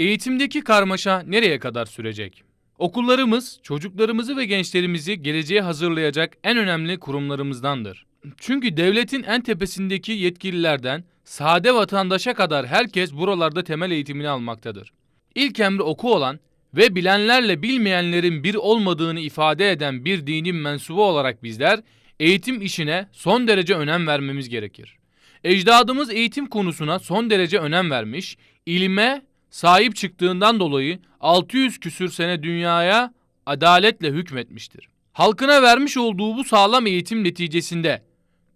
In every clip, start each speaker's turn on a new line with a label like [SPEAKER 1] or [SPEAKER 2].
[SPEAKER 1] Eğitimdeki karmaşa nereye kadar sürecek? Okullarımız çocuklarımızı ve gençlerimizi geleceğe hazırlayacak en önemli kurumlarımızdandır. Çünkü devletin en tepesindeki yetkililerden sade vatandaşa kadar herkes buralarda temel eğitimini almaktadır. İlk emri oku olan ve bilenlerle bilmeyenlerin bir olmadığını ifade eden bir dinin mensubu olarak bizler eğitim işine son derece önem vermemiz gerekir. Ecdadımız eğitim konusuna son derece önem vermiş, ilme sahip çıktığından dolayı 600 küsür sene dünyaya adaletle hükmetmiştir. Halkına vermiş olduğu bu sağlam eğitim neticesinde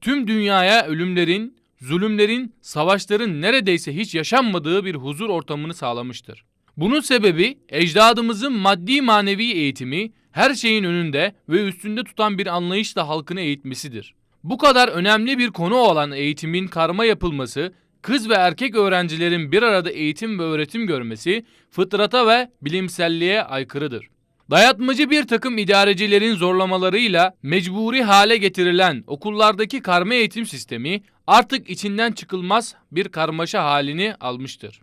[SPEAKER 1] tüm dünyaya ölümlerin, zulümlerin, savaşların neredeyse hiç yaşanmadığı bir huzur ortamını sağlamıştır. Bunun sebebi ecdadımızın maddi manevi eğitimi her şeyin önünde ve üstünde tutan bir anlayışla halkını eğitmesidir. Bu kadar önemli bir konu olan eğitimin karma yapılması, kız ve erkek öğrencilerin bir arada eğitim ve öğretim görmesi fıtrata ve bilimselliğe aykırıdır. Dayatmacı bir takım idarecilerin zorlamalarıyla mecburi hale getirilen okullardaki karma eğitim sistemi artık içinden çıkılmaz bir karmaşa halini almıştır.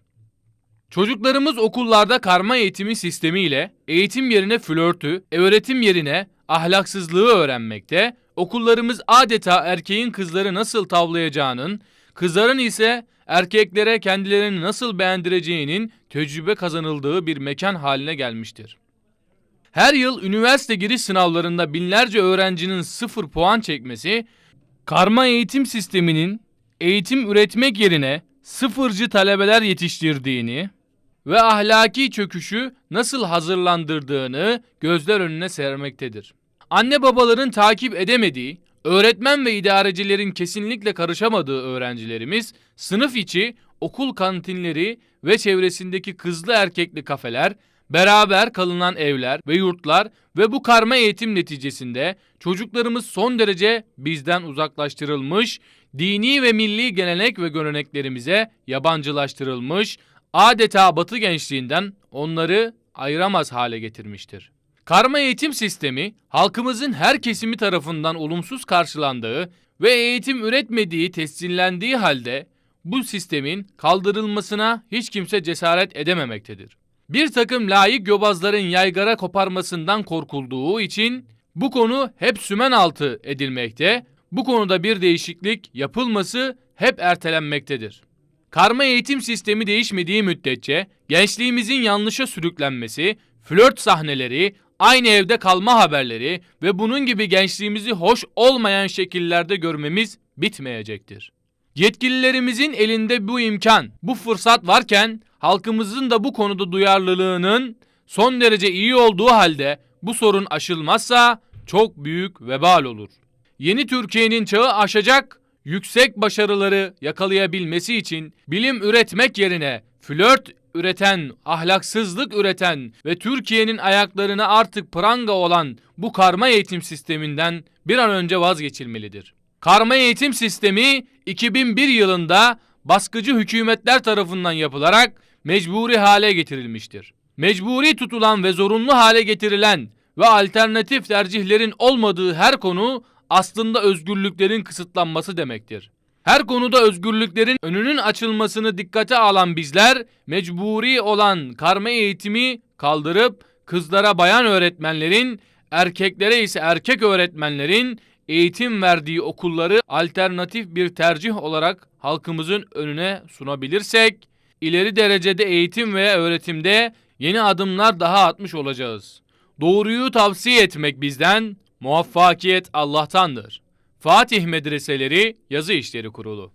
[SPEAKER 1] Çocuklarımız okullarda karma eğitimi sistemiyle eğitim yerine flörtü, öğretim yerine ahlaksızlığı öğrenmekte, okullarımız adeta erkeğin kızları nasıl tavlayacağının, kızların ise erkeklere kendilerini nasıl beğendireceğinin tecrübe kazanıldığı bir mekan haline gelmiştir. Her yıl üniversite giriş sınavlarında binlerce öğrencinin sıfır puan çekmesi, karma eğitim sisteminin eğitim üretmek yerine sıfırcı talebeler yetiştirdiğini ve ahlaki çöküşü nasıl hazırlandırdığını gözler önüne sermektedir. Anne babaların takip edemediği, öğretmen ve idarecilerin kesinlikle karışamadığı öğrencilerimiz sınıf içi okul kantinleri ve çevresindeki kızlı erkekli kafeler, beraber kalınan evler ve yurtlar ve bu karma eğitim neticesinde çocuklarımız son derece bizden uzaklaştırılmış, dini ve milli gelenek ve göreneklerimize yabancılaştırılmış, adeta batı gençliğinden onları ayıramaz hale getirmiştir. Karma eğitim sistemi halkımızın her kesimi tarafından olumsuz karşılandığı ve eğitim üretmediği tescillendiği halde bu sistemin kaldırılmasına hiç kimse cesaret edememektedir. Bir takım layık yobazların yaygara koparmasından korkulduğu için bu konu hep sümen altı edilmekte, bu konuda bir değişiklik yapılması hep ertelenmektedir. Karma eğitim sistemi değişmediği müddetçe gençliğimizin yanlışa sürüklenmesi, flört sahneleri, aynı evde kalma haberleri ve bunun gibi gençliğimizi hoş olmayan şekillerde görmemiz bitmeyecektir. Yetkililerimizin elinde bu imkan, bu fırsat varken halkımızın da bu konuda duyarlılığının son derece iyi olduğu halde bu sorun aşılmazsa çok büyük vebal olur. Yeni Türkiye'nin çağı aşacak yüksek başarıları yakalayabilmesi için bilim üretmek yerine flört üreten, ahlaksızlık üreten ve Türkiye'nin ayaklarına artık pranga olan bu karma eğitim sisteminden bir an önce vazgeçilmelidir. Karma eğitim sistemi 2001 yılında baskıcı hükümetler tarafından yapılarak mecburi hale getirilmiştir. Mecburi tutulan ve zorunlu hale getirilen ve alternatif tercihlerin olmadığı her konu aslında özgürlüklerin kısıtlanması demektir. Her konuda özgürlüklerin önünün açılmasını dikkate alan bizler mecburi olan karma eğitimi kaldırıp kızlara bayan öğretmenlerin, erkeklere ise erkek öğretmenlerin eğitim verdiği okulları alternatif bir tercih olarak halkımızın önüne sunabilirsek ileri derecede eğitim ve öğretimde yeni adımlar daha atmış olacağız. Doğruyu tavsiye etmek bizden, muvaffakiyet Allah'tandır. Fatih Medreseleri Yazı İşleri Kurulu